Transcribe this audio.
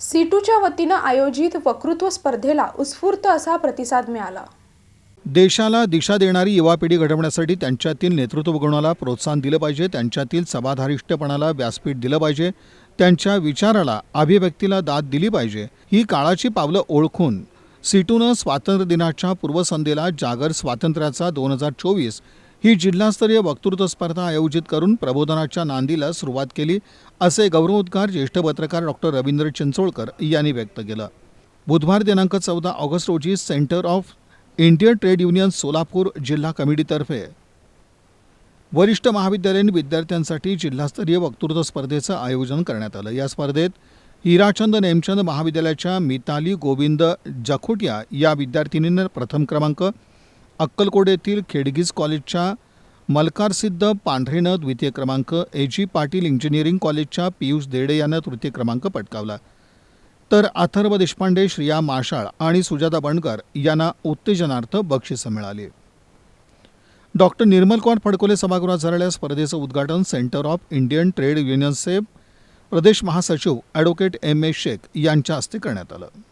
सीटूच्या वतीनं आयोजित वक्तृत्व स्पर्धेला उत्स्फूर्त असा प्रतिसाद मिळाला. देशाला दिशा देणारी युवा पिढी घडवण्यासाठी त्यांच्यातील नेतृत्व गुणाला प्रोत्साहन दिलं पाहिजे त्यांच्यातील सभाधारिष्टपणाला व्यासपीठ दिलं पाहिजे त्यांच्या विचाराला अभिव्यक्तीला दाद दिली पाहिजे ही काळाची पावलं ओळखून सिटूनं स्वातंत्र्य दिनाच्या पूर्वसंध्येला जागर स्वातंत्र्याचा दोन हजार चोवीस ही जिल्हास्तरीय वक्तृत्व स्पर्धा आयोजित करून प्रबोधनाच्या नांदीला सुरुवात केली असे गौरवोद्गार ज्येष्ठ पत्रकार डॉक्टर रवींद्र चिंचोळकर यांनी व्यक्त केलं. बुधवार दिनांक चौदा ऑगस्ट रोजी centre of Indian trade union Solapur जिल्हा कमिटीतर्फे वरिष्ठ महाविद्यालयीन विद्यार्थ्यांसाठी जिल्हास्तरीय वक्तृत्व स्पर्धेचं आयोजन करण्यात आलं. या स्पर्धेत हिराचंद नेमचंद महाविद्यालयाच्या मिताली गोविंद जखोटिया या विद्यार्थिनीनं प्रथम क्रमांक अक्कलकोट येथील खेडगीज कॉलेजच्या मलकारसिद्ध पांढरेनं द्वितीय क्रमांक ए. जी. पाटील इंजिनिअरिंग कॉलेजच्या पियुष देडे यानं तृतीय क्रमांक पटकावला. तर अथर्व देशपांडे श्रिया माशाळ आणि सुजाता बंडकर यांना उत्तेजनार्थ बक्षिसं मिळाली. डॉक्टर निर्मलकुमार फडकोले सभागृहात झालेल्या स्पर्धेचं उद्घाटन सेंटर ऑफ इंडियन ट्रेड युनियनचे प्रदेश महासचिव ॲडव्होकेट एम. ए. शेख यांच्या हस्ते करण्यात आलं.